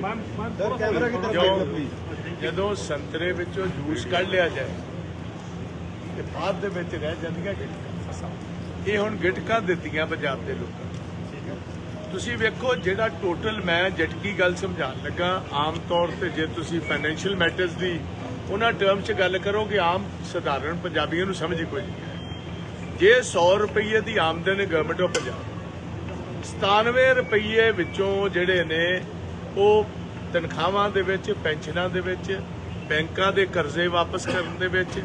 Sir camera ਕੀ ਤਰਫ ਜੋ ਦੇਖੋ ਪਲੀਜ਼ ਜਦੋਂ ਸੰਤਰੇ ਵਿੱਚੋਂ ਜੂਸ ਕੱਢ ਲਿਆ ਜਾਏ ਤੇ ਬਾਅਦ ਦੇ ਵਿੱਚ ਰਹਿ ਜਾਂਦੀਆਂ ਗਿਟਕਾਂ। ਇਹ ਹੁਣ ਗਿਟਕਾਂ ਦਿੱਤੀਆਂ ਪੰਜਾਬ ਦੇ ਲੋਕਾਂ ਨੂੰ। ਤੁਸੀਂ ਵੇਖੋ ਜਿਹੜਾ ਟੋਟਲ ਮੈਂ ਜਟਕੀ ਗੱਲ ਸਮਝਾਉਣ ਲੱਗਾ ਆਮ ਤੌਰ ਤੇ ਜੇ ਤੁਸੀਂ ਫਾਈਨੈਂਸ਼ੀਅਲ ਮੈਟਰਸ ਦੀ ਉਹਨਾਂ ਟਰਮ 'ਚ ਗੱਲ ਕਰੋਗੇ ਆਮ ਸਧਾਰਨ ਪੰਜਾਬੀਆਂ ਨੂੰ ਸਮਝ ਹੀ ਕੋਈ ਨਹੀਂ ਜੇ 100 ਰੁਪਏ ਦੀ ਆਮਦਨ ਗਵਰਨਮੈਂਟ ਆਫ ਪੰਜਾਬ 97 ਰੁਪਏ ਵਿੱਚੋਂ ਜਿਹੜੇ ਨੇ ਉਹ ਤਨਖਾਹਾਂ ਦੇ ਵਿੱਚ, ਪੈਨਸ਼ਨਾਂ ਦੇ ਵਿੱਚ, ਬੈਂਕਾਂ ਦੇ ਕਰਜ਼ੇ ਵਾਪਸ ਕਰਨ ਦੇ ਵਿੱਚ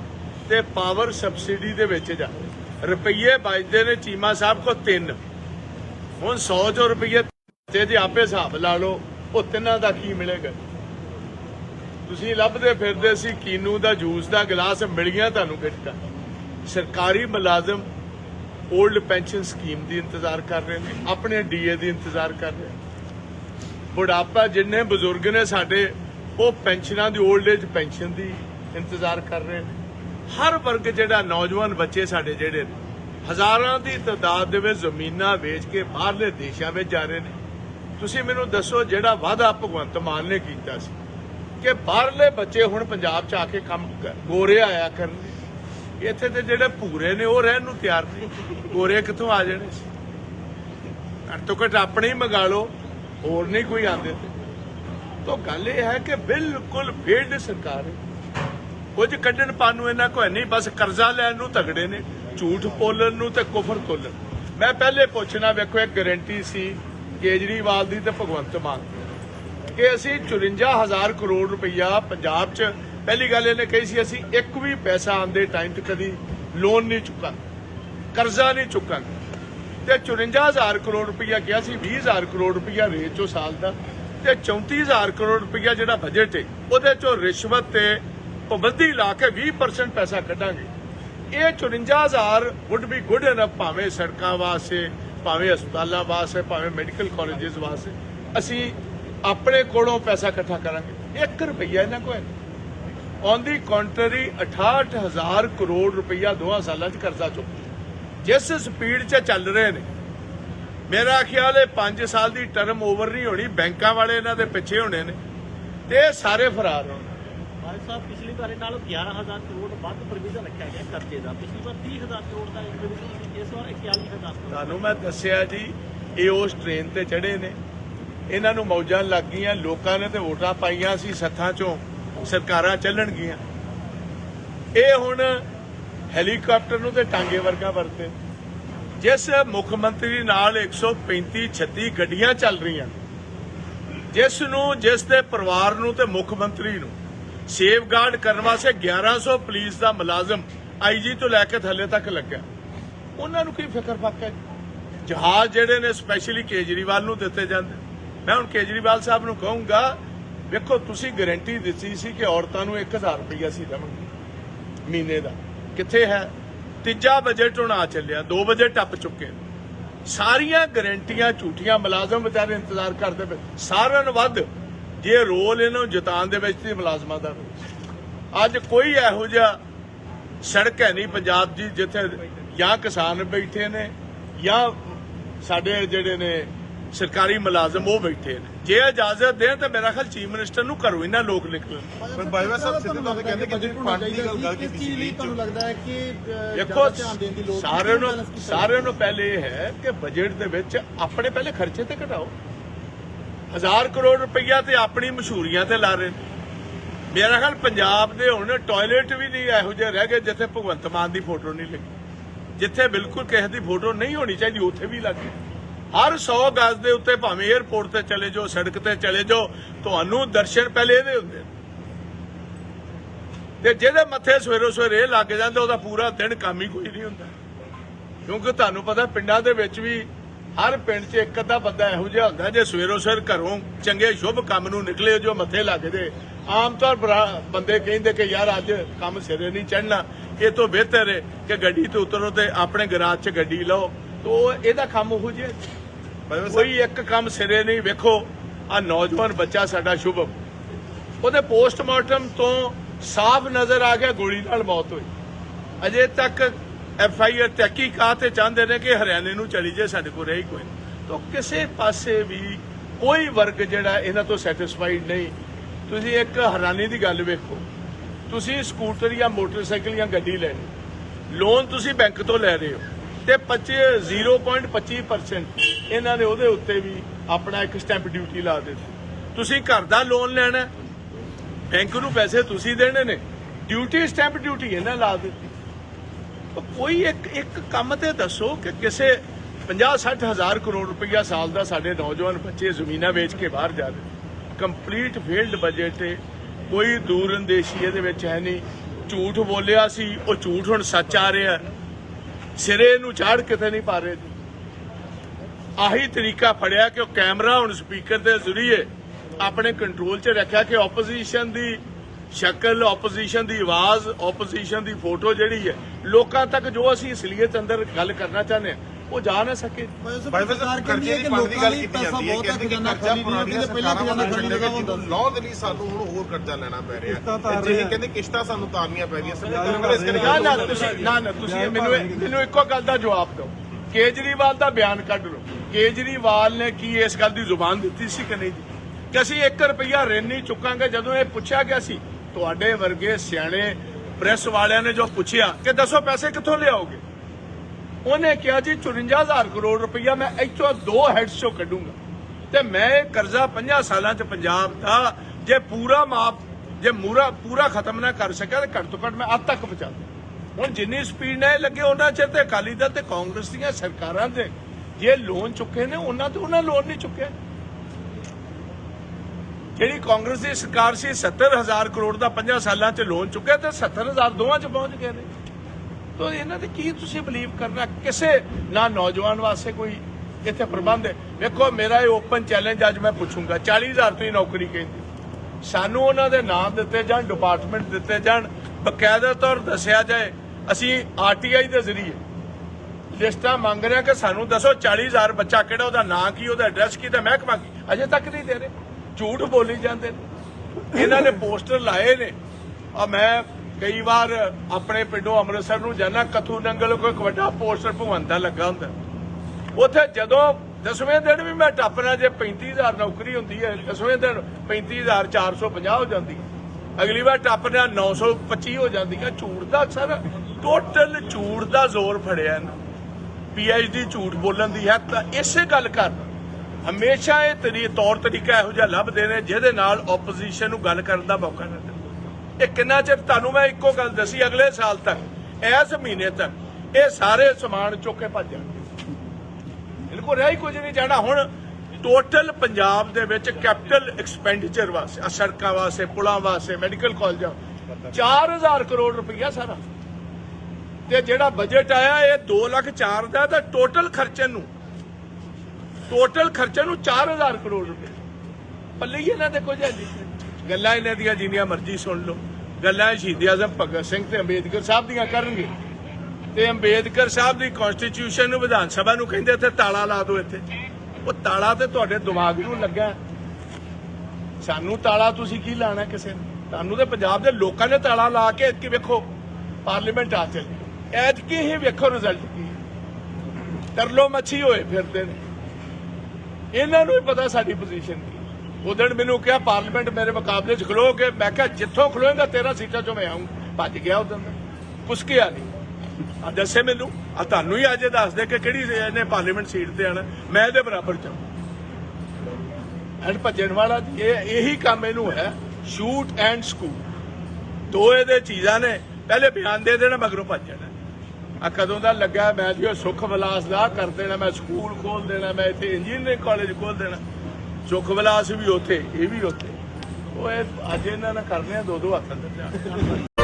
ਤੇ ਪਾਵਰ ਸਬਸਿਡੀ ਦੇ ਵਿੱਚ ਜਾ ਰੁਪਈਏ ਬਚਦੇ ਨੇ ਚੀਮਾ ਸਾਹਿਬ ਕੋ ਤਿੰਨ। ਹੁਣ 100 ਜੋ ਰੁਪਏ ਤੇ ਜੇ ਆਪੇ ਹਿਸਾਬ ਲਾ ਲਓ, ਉਹ ਤਿੰਨਾਂ ਦਾ ਕੀ ਮਿਲੇਗਾ? ਤੁਸੀਂ ਲੱਭਦੇ ਫਿਰਦੇ ਸੀ, ਕੀਨੂ ਦਾ ਜੂਸ ਦਾ ਗਲਾਸ ਮਿਲ ਗਿਆ ਤੁਹਾਨੂੰ ਗਿਟਕਾ ਸਰਕਾਰੀ ਮੁਲਾਜ਼ਮ 올ਡ ਪੈਨਸ਼ਨ ਸਕੀਮ ਦੀ ਇੰਤਜ਼ਾਰ ਕਰ ਰਹੇ ਨੇ, ਆਪਣੇ ਡੀਏ ਦੀ ਇੰਤਜ਼ਾਰ ਕਰ ਰਹੇ ਨੇ। ਬੁਢਾਪਾ ਜਿੰਨੇ ਬਜ਼ੁਰਗ ਨੇ ਸਾਡੇ, ਉਹ ਪੈਨਸ਼ਨਾਂ ਦੀ 올ਡ ਏਜ ਪੈਨਸ਼ਨ ਦੀ ਇੰਤਜ਼ਾਰ ਕਰ ਰਹੇ ਨੇ। ਹਰ ਵਰਗ ਜਿਹੜਾ ਨੌਜਵਾਨ ਬੱਚੇ ਸਾਡੇ ਜਿਹੜੇ ਨੇ, ਹਜ਼ਾਰਾਂ ਦੀ ਤਾਦਾਦ ਦੇ ਵਿੱਚ ਜ਼ਮੀਨਾਂ ਵੇਚ ਕੇ ਬਾਹਰਲੇ ਦੇਸ਼ਾਂ ਵਿੱਚ ਜਾ ਰਹੇ ਨੇ। ਤੁਸੀਂ ਮੈਨੂੰ ਦੱਸੋ ਜਿਹੜਾ ਵਾਅਦਾ ਭਗਵੰਤ ਮਾਨ ਨੇ ਕੀਤਾ ਸੀ, ਕਿ ਬਾਹਰਲੇ ਬੱਚੇ ਹੁਣ ਪੰਜਾਬ 'ਚ ਆ ਕੇ ਕੰਮ ਕ- ਗੋਰੇ ਆਇਆ ਕਰਨ ਇੱਥੇ ਤੇ ਜਿਹੜੇ ਭੂਰੇ ਨੇ, ਉਹ ਰਹਿਣ ਨੂੰ ਤਿਆਰ ਨਹੀਂ। ਗੋਰੇ ਕਿੱਥੋਂ ਆ ਜਾਣੇ ਸੀ? ਘੱਟ ਤੋਂ ਘੱਟ ਆਪਣੇ ਹੀ ਮੰਗਾ ਲਓ। ਹੋਰ ਨਹੀਂ ਕੋਈ ਆਂਦੇ। ਤੇ ਤਾਂ ਗੱਲ ਇਹ ਹੈ ਕਿ ਬਿਲਕੁਲ ਫੇਲਡ ਸਰਕਾਰ ਹੈ। ਕੁਝ ਕੱਢਣ ਪਾਣ ਨੂੰ ਇਹਨਾਂ ਕੋਈ ਨਹੀਂ, ਬਸ ਕਰਜ਼ਾ ਲੈਣ ਨੂੰ ਤਗੜੇ ਨੇ, ਝੂਠ ਬੋਲਣ ਨੂੰ ਤੇ ਕੁਫਰ ਤੋਲਣ ਮੈਂ ਪਹਿਲੇ ਪੁੱਛਣਾ, ਵੇਖੋ ਇੱਕ ਗਾਰੰਟੀ ਸੀ ਕੇਜਰੀਵਾਲ ਦੀ ਤੇ ਭਗਵੰਤ ਮਾਨ ਦੀ। ਕਿ ਅਸੀਂ 54000 ਕਰੋੜ ਰੁਪਈਆ ਪੰਜਾਬ 'ਚ, ਪਹਿਲੀ ਗੱਲ ਇਹਨੇ ਕਹੀ ਸੀ, ਅਸੀਂ ਇੱਕ ਵੀ ਪੈਸਾ ਆਂਦੇ ਟਾਈਮ 'ਚ ਕਦੀ ਲੋਨ ਨਹੀਂ ਚੁੱਕਾਂਗੇ ਕਰਜ਼ਾ ਨਹੀਂ ਚੁੱਕਾਂਗੇ। ਤੇ 54000 ਕਰੋੜ ਰੁਪਈਆ ਕਿਹਾ ਸੀ 20000 ਕਰੋੜ ਰੁਪਈਆ ਰੇਟ ਚੋਂ ਸਾਲ ਦਾ ਤੇ 34000 ਕਰੋੜ ਰੁਪਈਆ ਜਿਹੜਾ ਬਜਟ ਹੈ ਉਹਦੇ ਚੋਂ ਰਿਸ਼ਵਤ ਤੇ ਪਾਬੰਦੀ ਲਾ ਕੇ 20% ਪੈਸਾ ਕੱਢਾਂਗੇ। ਇਹ 54000 ਵੁੱਡ ਬੀ ਗੁੱਡ ਇਨਫ ਭਾਵੇਂ ਸੜਕਾਂ ਵਾਸਤੇ ਭਾਵੇਂ ਹਸਪਤਾਲਾਂ ਵਾਸਤੇ ਭਾਵੇਂ ਮੈਡੀਕਲ ਕਾਲਜਸ ਵਾਸਤੇ ਅਸੀਂ ਆਪਣੇ ਕੋਲੋਂ ਪੈਸਾ ਇਕੱਠਾ ਕਰਾਂਗੇ। 1 ਰੁਪਈਆ ਇਹਨਾਂ ਕੋਲ ਔਨ ਦੀ ਕੰਟਰੀ 68000 ਕਰੋੜ ਰੁਪਈਆ ਦੋਹਾਂ ਸਾਲਾਂ 'ਚ ਕਰਜ਼ਾ ਚੁੱਕਿਆ ਜਿਸ ਸਪੀਡ 'ਚ ਚੱਲ ਰਹੇ ਨੇ ਮੇਰਾ ਖਿਆਲ ਹੈ 5 ਸਾਲ ਦੀ ਟਰਮ ਓਵਰ ਨਹੀਂ ਹੋਣੀ ਬੈਂਕਾਂ ਵਾਲੇ ਇਹਨਾਂ ਦੇ ਪਿੱਛੇ ਹੋਣੇ ਨੇ ਤੇ ਇਹ ਸਾਰੇ ਫਰਾਰ ਹੋਣ। ਭਾਈ ਸਾਹਿਬ ਪਿਛਲੀ ਵਾਰੇ ਨਾਲੋਂ 11000 ਕਰੋੜ ਵੱਧ ਪ੍ਰੋਵੀਜ਼ਨ ਰੱਖਿਆ ਗਿਆ ਕਰਜ਼ੇ ਦਾ। ਪਿਛਲੀ ਵਾਰ 30000 ਕਰੋੜ ਦਾ ਪ੍ਰੋਵੀਜ਼ਨ ਸੀ ਇਸ ਵਾਰ 41000 ਕਰੋੜ ਤੁਹਾਨੂੰ ਮੈਂ ਦੱਸਿਆ ਜੀ ਇਹ ਉਸ ਟ੍ਰੇਨ ਤੇ ਚੜੇ ਨੇ। ਇਹਨਾਂ ਨੂੰ ਮੌਜਾਂ ਲੱਗ ਗਈਆਂ ਲੋਕਾਂ ਨੇ ਤੇ ਵੋਟਾਂ ਪਾਈਆਂ ਸੀ ਸੱਥਾਂ ਚੋਂ ਸਰਕਾਰਾਂ ਚੱਲਣਗੀਆਂ। ਇਹ ਹੁਣ ਹੈਲੀਕਾਪਟਰ ਨੂੰ ਤੇ ਟਾਂਗੇ ਵਰਗਾ ਵਰਤੇ। ਜਿਸ ਮੁੱਖ ਮੰਤਰੀ ਨਾਲ 135 36 ਗੱਡੀਆਂ ਚੱਲ ਰਹੀਆਂ। ਜਿਸ ਨੂੰ, ਜਿਸ ਦੇ ਪਰਿਵਾਰ ਨੂੰ ਤੇ ਮੁੱਖ ਮੰਤਰੀ ਨੂੰ ਸੇਫਗਾਰਡ ਕਰਨ ਵਾਸਤੇ 1100 ਪੁਲਿਸ ਦਾ ਮੁਲਾਜ਼ਮ ਆਈਜੀ ਤੋਂ ਲੈ ਕੇ ਥੱਲੇ ਤੱਕ ਲੱਗਿਆ। ਉਹਨਾਂ ਨੂੰ ਕੀ ਫਿਕਰ ਫਾਕਾ ਹੈ? ਜਹਾਜ਼ ਜਿਹੜੇ ਨੇ ਸਪੈਸ਼ਲੀ ਕੇਜਰੀਵਾਲ ਨੂੰ ਦਿੱਤੇ ਜਾਂਦੇ। ਮੈਂ ਹੁਣ ਕੇਜਰੀਵਾਲ ਸਾਹਿਬ ਨੂੰ ਕਹੂੰਗਾ, ਵੇਖੋ, ਤੁਸੀਂ ਗਾਰੰਟੀ ਦਿੱਤੀ ਸੀ ਕਿ ਔਰਤਾਂ ਨੂੰ 1000 ਰੁਪਈਆ ਸੀ ਦੇਵਾਂਗੇ ਮਹੀਨੇ ਦਾ। ਕਿੱਥੇ ਹੈ ਤੀਜਾ ਬਜਟ ਹੁਣ ਆ ਚੱਲਿਆ 2 ਵਜੇ ਟੱਪ ਚੁੱਕੇ ਨੇ। ਸਾਰੀਆਂ ਗਰੰਟੀਆਂ ਝੂਠੀਆਂ ਮੁਲਾਜ਼ਮ ਵਿਚਾਰੇ ਇੰਤਜ਼ਾਰ ਕਰਦੇ ਪਏ ਸਾਰਿਆਂ ਨੂੰ ਵੱਧ, ਜੇ ਰੋਲ ਇਹਨਾਂ ਨੂੰ ਜਿਤਾਉਣ ਦੇ ਵਿੱਚ ਸੀ ਮੁਲਾਜ਼ਮਾਂ ਦਾ ਰੋਲ। ਅੱਜ ਕੋਈ ਇਹੋ ਜਿਹਾ ਸੜਕ ਹੈ ਨਹੀਂ ਪੰਜਾਬ ਦੀ, ਜਿੱਥੇ ਜਾਂ ਕਿਸਾਨ ਬੈਠੇ ਨੇ ਜਾਂ ਸਾਡੇ ਜਿਹੜੇ ਨੇ ਸਰਕਾਰੀ ਮੁਲਾਜ਼ਮ ਉਹ ਬੈਠੇ ਨੇ ਜੇ ਇਜਾਜ਼ਤ ਦੇਣ ਤਾਂ ਮੇਰਾ ਖਿਆਲ ਚੀਫ ਮਿਨਿਸਟਰ ਨੂੰ ਘਰੋਂ ਇਹਨਾਂ ਲੋਕ ਨਿਕਲਣ। ਪਰ ਬਾਜਵਾ ਸਾਹਿਬ ਸਿੱਧੇ ਤੌਰ ਤੇ ਕਹਿੰਦੇ ਕਿ ਜਿਹੜੀ ਫੰਡ ਦੀ ਗੱਲ ਗੱਲ ਕੀਤੀ ਸੀ ਤੁਹਾਨੂੰ ਲੱਗਦਾ ਹੈ ਕਿ ਦੇਖੋ ਜ਼ਿਆਦਾ ਧਿਆਨ ਦੇਣ ਦੀ ਲੋੜ ਸਾਰਿਆਂ ਨੂੰ ਸਾਰਿਆਂ ਨੂੰ ਪਹਿਲੇ ਇਹ ਹੈ ਕਿ ਬਜਟ ਦੇ ਵਿੱਚ ਆਪਣੇ ਪਹਿਲੇ ਖਰਚੇ ਤੇ ਘਟਾਓ। ਹਜ਼ਾਰ ਕਰੋੜ ਰੁਪਈਆ ਤੇ ਆਪਣੀ ਮਸ਼ਹੂਰੀਆਂ ਤੇ ਲਾ ਰਹੇ ਨੇ। ਮੇਰਾ ਖਿਆਲ ਪੰਜਾਬ ਦੇ ਹੁਣ ਟਾਇਲਟ ਵੀ ਨਹੀਂ ਇਹੋ ਜਿਹੇ ਰਹਿ ਗਏ ਜਿੱਥੇ ਭਗਵੰਤ ਮਾਨ ਦੀ ਫੋਟੋ ਨਹੀਂ ਲੱਗੀ। ਜਿੱਥੇ ਬਿਲਕੁਲ ਕਿਸੇ ਦੀ ਫੋਟੋ ਨਹੀਂ ਹੋਣੀ ਚਾਹੀਦੀ ਉੱਥੇ ਵੀ ਲੱਗੀ ਹਰ 100 ਗਜ਼ ਦੇ ਉੱਤੇ ਭਾਵੇਂ 에ਅਰਪੋਰਟ ਤੇ ਚਲੇ ਜਾਓ, ਸੜਕ ਤੇ ਚਲੇ ਜਾਓ, ਤੁਹਾਨੂੰ ਦਰਸ਼ਨ ਪਹਿਲੇ ਇਹਦੇ ਹੁੰਦੇ ਤੇ ਜਿਹਦੇ ਮੱਥੇ ਸਵੇਰੋ ਸਵੇਰੇ ਲੱਗ ਜਾਂਦਾ, ਉਹਦਾ ਪੂਰਾ ਦਿਨ ਕੰਮ ਹੀ ਕੋਈ ਨਹੀਂ ਹੁੰਦਾ। ਕਿਉਂਕਿ ਤੁਹਾਨੂੰ ਪਤਾ ਪਿੰਡਾਂ ਦੇ ਵਿੱਚ ਵੀ ਹਰ ਪਿੰਡ 'ਚ ਇੱਕ ਅੱਧਾ ਬੰਦਾ ਇਹੋ ਜਿਹਾ ਹੁੰਦਾ, ਜੇ ਸਵੇਰੋ ਸਵੇਰ ਘਰੋਂ ਚੰਗੇ ਸ਼ੁਭ ਕੰਮ ਨੂੰ ਨਿਕਲੇ ਜੋ ਮੱਥੇ ਲੱਗਦੇ ਆਮ ਤੌਰ ਬੰਦੇ ਕਹਿੰਦੇ ਕਿ ਯਾਰ ਅੱਜ ਕੰਮ ਸਿਰੇ ਨਹੀਂ ਚੜਨਾ ਇਹ ਤੋਂ ਬਿਹਤਰ ਹੈ ਕਿ ਗੱਡੀ ਤੋਂ ਉਤਰੋ ਤੇ ਆਪਣੇ ਗਰਾਜ 'ਚ ਗੱਡੀ ਲਓ। ਤੋ ਇਹਦਾ ਕੰਮ ਉਹੋ ਜਿਹਾ ਕੋਈ ਇੱਕ ਕੰਮ ਸਿਰੇ ਨਹੀਂ, ਵੇਖੋ ਆ ਨੌਜਵਾਨ ਬੱਚਾ ਸਾਡਾ ਸ਼ੁਭਮ ਉਹਦੇ ਪੋਸਟਮਾਰਟਮ ਤੋਂ ਸਾਫ਼ ਨਜ਼ਰ ਆ ਗਿਆ, ਗੋਲੀ ਨਾਲ ਮੌਤ ਹੋਈ। ਅਜੇ ਤੱਕ ਐਫ ਆਈ ਆਰ ਤਹਿਕੀਕਾਤ ਤੇ ਚਾਹੁੰਦੇ ਨੇ ਕਿ ਹਰਿਆਣੇ ਨੂੰ ਚਲੀ ਜੇ ਸਾਡੇ ਕੋਲ ਰਹੀ ਕੋਈ ਤਾਂ ਕਿਸੇ ਪਾਸੇ ਵੀ ਕੋਈ ਵਰਗ ਜਿਹੜਾ ਇਹਨਾਂ ਤੋਂ ਸੈਟੀਸਫਾਈਡ ਨਹੀਂ। ਤੁਸੀਂ ਇੱਕ ਹੈਰਾਨੀ ਦੀ ਗੱਲ ਵੇਖੋ। ਤੁਸੀਂ ਸਕੂਟਰ ਜਾਂ ਮੋਟਰਸਾਈਕਲ ਜਾਂ ਗੱਡੀ ਲੈਣੀ ਲੋਨ ਤੁਸੀਂ ਬੈਂਕ ਤੋਂ ਲੈ ਰਹੇ ਹੋ। ਤੇ 25 0.25% ਇਹਨਾਂ ਨੇ ਉਹਦੇ ਉੱਤੇ ਵੀ ਆਪਣਾ ਇੱਕ ਸਟੈਂਪ ਡਿਊਟੀ ਲਾ ਦਿੱਤੀ। ਤੁਸੀਂ ਘਰ ਦਾ ਲੋਨ ਲੈਣਾ ਬੈਂਕ ਨੂੰ ਪੈਸੇ ਤੁਸੀਂ ਦੇਣੇ ਨੇ। ਡਿਊਟੀ ਸਟੈਂਪ ਡਿਊਟੀ ਇਹਨਾਂ ਲਾ ਦਿੱਤੀ। ਕੋਈ ਇੱਕ ਇੱਕ ਕੰਮ ਤੇ ਦੱਸੋ ਕਿ ਕਿਸੇ 50 60 ਹਜ਼ਾਰ ਕਰੋੜ ਰੁਪਈਆ ਸਾਲ ਦਾ ਸਾਡੇ ਨੌਜਵਾਨ ਬੱਚੇ ਜ਼ਮੀਨਾਂ ਵੇਚ ਕੇ ਬਾਹਰ ਜਾ ਰਹੇ ਕੰਪਲੀਟ ਫੇਲਡ ਬਜਟ ਹੈ ਕੋਈ ਦੂਰ ਅੰਦੇਸ਼ੀ ਇਹਦੇ ਵਿੱਚ ਹੈ ਨਹੀਂ। ਝੂਠ ਬੋਲਿਆ ਸੀ, ਉਹ ਝੂਠ ਹੁਣ ਸੱਚ ਆ ਰਿਹਾ। ਸਿਰੇ ਨੂੰ ਚਾੜ ਕਿਤੇ ਨਹੀਂ ਪਾ ਰਹੇ ਆਹੀ ਤਰੀਕਾ ਫੜਿਆ ਕਿ ਉਹ ਕੈਮਰਾ ਹੁਣ ਸਪੀਕਰ ਦੇ ਜ਼ਰੀਏ ਆਪਣੇ ਕੰਟਰੋਲ 'ਚ ਰੱਖਿਆ ਕਿ ਆਪੋਜੀਸ਼ਨ ਦੀ ਸ਼ਕਲ ਆਪੋਜੀਸ਼ਨ ਦੀ ਆਵਾਜ਼ ਆਪੋਜੀਸ਼ਨ ਦੀ ਫੋਟੋ ਜਿਹੜੀ ਹੈ ਲੋਕਾਂ ਤੱਕ ਜੋ ਅਸੀਂ ਅਸਲੀਅਤ ਅੰਦਰ ਗੱਲ ਕਰਨਾ ਚਾਹੁੰਦੇ ਹਾਂ ਉਹ ਜਾ ਨਾ ਸਕੇ। ਭਾਈ ਸਾਹਿਬ ਕਰਜ਼ੇ ਦੀ ਫੰਡ ਦੀ ਗੱਲ ਕੀਤੀ ਜਾਂਦੀ ਹੈ ਕਹਿੰਦੇ ਕਿ ਕਰਜ਼ਾ ਪੁਰਾਣੀਆਂ ਸਰਕਾਰਾਂ ਵੱਲੋਂ ਚੱਲਿਆ ਗਿਆ ਜਿਹਨੂੰ ਲਾਉਣ ਦੇ ਲਈ ਸਾਨੂੰ ਹੁਣ ਹੋਰ ਕਰਜ਼ਾ ਲੈਣਾ ਪੈ ਰਿਹਾ। ਤੇ ਜੇ ਕਹਿੰਦੇ ਕਿਸ਼ਤਾਂ ਸਾਨੂੰ ਤਾਰਨੀਆਂ ਪੈ ਰਹੀਆਂ ਸਰਕਾਰ ਕਾਂਗਰਸ ਨਾ ਕਹਿੰਦੇ ਨਾ ਤੁਸੀਂ ਨਾ ਨਾ ਤੁਸੀਂ ਮੈਨੂੰ ਮੈਨੂੰ ਇੱਕੋ ਗੱਲ ਦਾ ਜਵਾਬ ਦਿਓ। ਕੇਜਰੀਵਾਲ ਦਾ ਬਿਆਨ ਕੱਢ ਲਓ। ਕੇਜਰੀਵਾਲ ਨੇ ਕੀ ਇਸ ਗੱਲ ਦੀ ਜ਼ੁਬਾਨ ਦਿੱਤੀ ਸੀ ਕਿ ਨਹੀਂ ਕਿ ਅਸੀਂ 1 ਰੁਪਿਆ ਰਿਣ ਨਹੀਂ ਚੁੱਕਾਂਗੇ? ਜਦੋਂ ਇਹ ਪੁੱਛਿਆ ਗਿਆ ਸੀ, ਤੁਹਾਡੇ ਵਰਗੇ ਸਿਆਣੇ ਪ੍ਰੈਸ ਵਾਲਿਆਂ ਨੇ ਜੋ ਪੁੱਛਿਆ ਕਿ ਦੱਸੋ ਪੈਸੇ ਕਿੱਥੋਂ ਲਿਆਓਗੇ? ਉਹਨੇ ਕਿਹਾ ਜੀ 54000 ਕਰੋੜ ਰੁਪਈਆ ਮੈਂ ਇੱਥੋਂ ਦੋ ਹੈਡਸ ਚੋਂ ਕੱਢੂੰਗਾ। ਤੇ ਮੈਂ ਕਰਜ਼ਾ 50 ਸਾਲਾਂ ਚ ਪੰਜਾਬ ਦਾ ਜੇ ਪੂਰਾ ਮਾਪ, ਜੇ ਮੂਰਾ, ਪੂਰਾ ਖਤਮ ਨਾ ਕਰ ਸਕਿਆ ਤੇ ਘੱਟ ਤੋਂ ਘੱਟ ਮੈਂ ਅੱਧ ਤੱਕ ਪਹੁੰਚਾ ਹੁਣ ਜਿੰਨੀ ਸਪੀਡ ਨਾਲ ਇਹ ਲੱਗੇ, ਉਹਨਾਂ ਚਿਰ ਤੇ ਅਕਾਲੀ ਦਲ ਤੇ ਕਾਂਗਰਸ ਦੀਆਂ ਸਰਕਾਰਾਂ ਦੇ ਜੇ ਲੋਨ ਚੁੱਕੇ ਨੇ, ਉਹਨਾਂ ਤੇ ਉਹਨਾਂ ਲੋਨ ਨਹੀਂ ਚੁੱਕਿਆ। ਜਿਹੜੀ ਕਾਂਗਰਸ ਦੀ ਸਰਕਾਰ ਸੀ 70000 ਕਰੋੜ ਦਾ 50 ਸਾਲਾਂ ਚ ਲੋਨ ਚੁੱਕਿਆ ਤੇ 70000 ਦੋਵਾਂ ਚ ਪਹੁੰਚ ਗਏ ਨੇ। ਤੋ ਇਹਨਾਂ ਦੇ ਕੀ ਤੁਸੀਂ ਬਲੀਵ ਕਰਨਾ? ਕਿਸੇ ਨਾ ਨੌਜਵਾਨ ਵਾਸਤੇ ਕੋਈ ਇੱਥੇ ਪ੍ਰਬੰਧ ਹੈ। ਵੇਖੋ, ਮੇਰਾ ਇਹ ਓਪਨ ਚੈਲੰਜ ਅੱਜ ਮੈਂ ਪੁੱਛੂੰਗਾ। 40000 ਤੋਂ ਹੀ ਨੌਕਰੀ ਕਹਿੰਦੀ। ਸਾਨੂੰ ਉਹਨਾਂ ਦੇ ਨਾਮ ਦਿੱਤੇ ਜਾਣ ਡਿਪਾਰਟਮੈਂਟ ਦਿੱਤੇ ਜਾਣ, ਬਕਾਇਦਾ ਤੌਰ ਦੱਸਿਆ ਜਾਏ। ਅਸੀਂ ਆਰਟੀਆਈ ਦੇ ਜ਼ਰੀਏ ਲਿਸਟਾਂ ਮੰਗ ਰਿਹਾ ਕਿ ਸਾਨੂੰ ਦੱਸੋ 40000 ਬੱਚਾ ਕਿਹੜਾ ਉਹਦਾ ਨਾਂ ਕੀ, ਉਹਦਾ ਐਡਰੈਸ ਕੀ ਤੇ ਮਹਿਕਮਾ ਕੀ। ਅਜੇ ਤੱਕ ਨਹੀਂ ਦੇ ਰਹੇ। ਝੂਠ ਬੋਲੀ ਜਾਂਦੇ ਨੇ। ਇਹਨਾਂ ਨੇ ਪੋਸਟਰ ਲਾਏ ਨੇ। ਆ ਮੈਂ ਕਈ ਵਾਰ ਆਪਣੇ ਪਿੰਡੋਂ ਅੰਮ੍ਰਿਤਸਰ ਨੂੰ ਜਾਣਾ ਕਥੂ ਨੰਗਲ ਕੋਈ ਵੱਡਾ ਪੋਸਟਰ ਭਗਵੰਤ ਲੱਗਾ ਹੁੰਦਾ। ਉੱਥੇ ਜਦੋਂ ਦਸਵੇਂ ਦਿਨ ਵੀ ਮੈਂ ਟੱਪਣਾ ਜੇ 35000 ਨੌਕਰੀ ਹੁੰਦੀ ਹੈ, ਦਸਵੇਂ ਦਿਨ 35450 ਹੋ ਜਾਂਦੀ। ਹੈ। ਅਗਲੀ ਵਾਰ ਟੱਪਣਾ 925 ਹੋ ਜਾਂਦੀ। ਹੈ ਝੂਠ ਦਾ ਸਰ ਟੋਟਲ ਝੂਠ ਦਾ ਜ਼ੋਰ ਫੜਿਆ ਇਹਨਾਂ ਪੀਐਚਡੀ ਝੂਠ ਬੋਲਣ ਦੀ ਹੈ ਤਾਂ ਇਸੇ ਗੱਲ ਕਰ। ਹਮੇਸ਼ਾ ਇਹ ਤਰੀ, ਤੌਰ ਤਰੀਕਾ ਇਹੋ ਜਿਹਾ ਲੱਭਦੇ ਨੇ ਜਿਹਦੇ ਨਾਲ ਆਪੋਜੀਸ਼ਨ ਨੂੰ ਗੱਲ ਕਰਨ ਦਾ ਮੌਕਾ ਨਾ ਦਿੰਦੇ ਇਹ ਕਿੰਨਾ ਚਿਰ, ਤੁਹਾਨੂੰ ਮੈਂ ਇੱਕੋ ਗੱਲ ਦੱਸੀ, ਅਗਲੇ ਸਾਲ ਤੱਕ, ਇਸ ਮਹੀਨੇ ਤੱਕ, ਇਹ ਸਾਰੇ ਸਮਾਨ ਚੁੱਕ ਕੇ ਭੱਜ ਜਾਣਗੇ। ਇਹਨਾਂ ਰਹਿ ਹੀ ਕੁਝ ਨਹੀਂ ਜਾਣਾ। ਹੁਣ ਟੋਟਲ ਪੰਜਾਬ ਦੇ ਵਿੱਚ ਕੈਪੀਟਲ ਐਕਸਪੈਂਡੀਚਰ ਵਾਸਤੇ ਸੜਕਾਂ ਵਾਸਤੇ, ਪੁਲਾਂ ਵਾਸਤੇ ਮੈਡੀਕਲ ਕਾਲਜਾਂ 4000 ਕਰੋੜ ਰੁਪਈਆ ਸਾਰਾ। ਤੇ ਜਿਹੜਾ ਬਜਟ ਆਇਆ ਇਹ 2 ਲੱਖ 4 ਦਾ ਤਾਂ ਟੋਟਲ ਖਰਚੇ ਨੂੰ ਟੋਟਲ ਖਰਚੇ ਨੂੰ 4000 ਕਰੋੜ ਰੁਪਏ। ਪੱਲੇ ਹੀ ਇਹਨਾਂ ਦੇ ਕੁਝ ਹੈ ਨਹੀਂ ਗੱਲਾਂ ਇਹਨਾਂ ਦੀਆਂ ਜਿੰਨੀਆਂ ਮਰਜ਼ੀ ਸੁਣ ਲਓ। ਗੱਲਾਂ ਸ਼ਹੀਦ ਆਜ਼ਮ, ਭਗਤ ਸਿੰਘ ਤੇ ਅੰਬੇਦਕਰ ਸਾਹਿਬ ਦੀਆਂ ਕਰਨਗੇ। ਤੇ ਅੰਬੇਦਕਰ ਸਾਹਿਬ ਦੀ ਕਨਸਟੀਟਿਊਸ਼ਨ ਨੂੰ ਵਿਧਾਨ ਸਭਾ ਨੂੰ ਕਹਿੰਦੇ ਇੱਥੇ ਤਾਲਾ ਲਾ ਦਿਓ ਇੱਥੇ। ਉਹ ਤਾਲਾ ਤੇ ਤੁਹਾਡੇ ਦਿਮਾਗ ਨੂੰ ਲੱਗਾ। ਸਾਨੂੰ ਤਾਲਾ ਤੁਸੀਂ ਕੀ ਲਾਣਾ ਕਿਸੇ ਨੂੰ? ਤੁਹਾਨੂੰ ਤੇ ਪੰਜਾਬ ਦੇ ਲੋਕਾਂ ਨੇ ਤਾਲਾ ਲਾ ਕੇ ਕਿ ਵੇਖੋ ਪਾਰਲੀਮੈਂਟ ਆ ਚੱਲੀ। ਐਤਕੀ ਹੀ ਵੇਖੋ ਰਿਜ਼ਲਟ ਕੀ। ਹੈ। ਤਰਲੋ ਮੱਛੀ ਹੋਏ ਫਿਰਦੇ ਨੇ। ਇਹਨਾਂ ਨੂੰ ਹੀ ਪਤਾ ਸਾਡੀ ਪੋਜੀਸ਼ਨ ਕੀ। ਉਦੋਂ ਮੈਨੂੰ ਕਿਹਾ ਪਾਰਲੀਮੈਂਟ ਮੇਰੇ ਮੁਕਾਬਲੇ 'ਚ ਖਲੋਗੇ ਮੈਂ ਕਿਹਾ, ਜਿੱਥੋਂ ਖਲੋਏਗਾ 13 ਸੀਟਾਂ 'ਚੋਂ ਮੈਂ ਆਊਂ ਭੱਜ ਗਿਆ ਉਦੋਂ ਦਾ ਕੁਸਕਿਆ ਨਹੀਂ। ਆ ਦੱਸੇ ਮੈਨੂੰ। ਆ ਤੁਹਾਨੂੰ ਹੀ ਅੱਜ ਦੱਸ ਦੇ ਕਿ ਕਿਹੜੀ ਇਹਨੇ ਪਾਰਲੀਮੈਂਟ ਸੀਟ ਤੇ ਆਣਾ ਮੈਂ ਇਹਦੇ ਬਰਾਬਰ ਚ ਐਂਡ ਭੱਜਣ ਵਾਲਾ ਇਹ ਇਹੀ ਕੰਮ ਇਹਨੂੰ ਹੈ। ਸ਼ੂਟ ਐਂਡ ਸਕੂਲ ਦੋ ਇਹਦੇ ਚੀਜ਼ਾਂ ਨੇ। ਪਹਿਲੇ ਬਿਆਨ ਦੇ ਦੇਣਾ, ਮਗਰੋਂ ਭੱਜ ਜਾਣਾ। ਆ ਕਦੋਂ ਦਾ ਲੱਗਾ ਮੈਂ ਜੀ ਸੁਖ ਵਿਲਾਸ ਦਾ ਕਰ ਦੇਣਾ, ਮੈਂ ਸਕੂਲ ਖੋਲ ਦੇਣਾ, ਮੈਂ ਇੱਥੇ ਇੰਜੀਨੀਅਰਿੰਗ ਕਾਲਜ ਖੋਲ ਦੇਣਾ। ਸੁਖ ਵਿਲਾਸ ਵੀ ਉੱਥੇ, ਇਹ ਵੀ ਉੱਥੇ। ਉਹ ਇਹ ਅੱਜ ਇਹਨਾਂ ਨਾਲ ਕਰਨੇ ਆ ਦੋ ਦੋ ਹੱਥਾਂ ਦੇ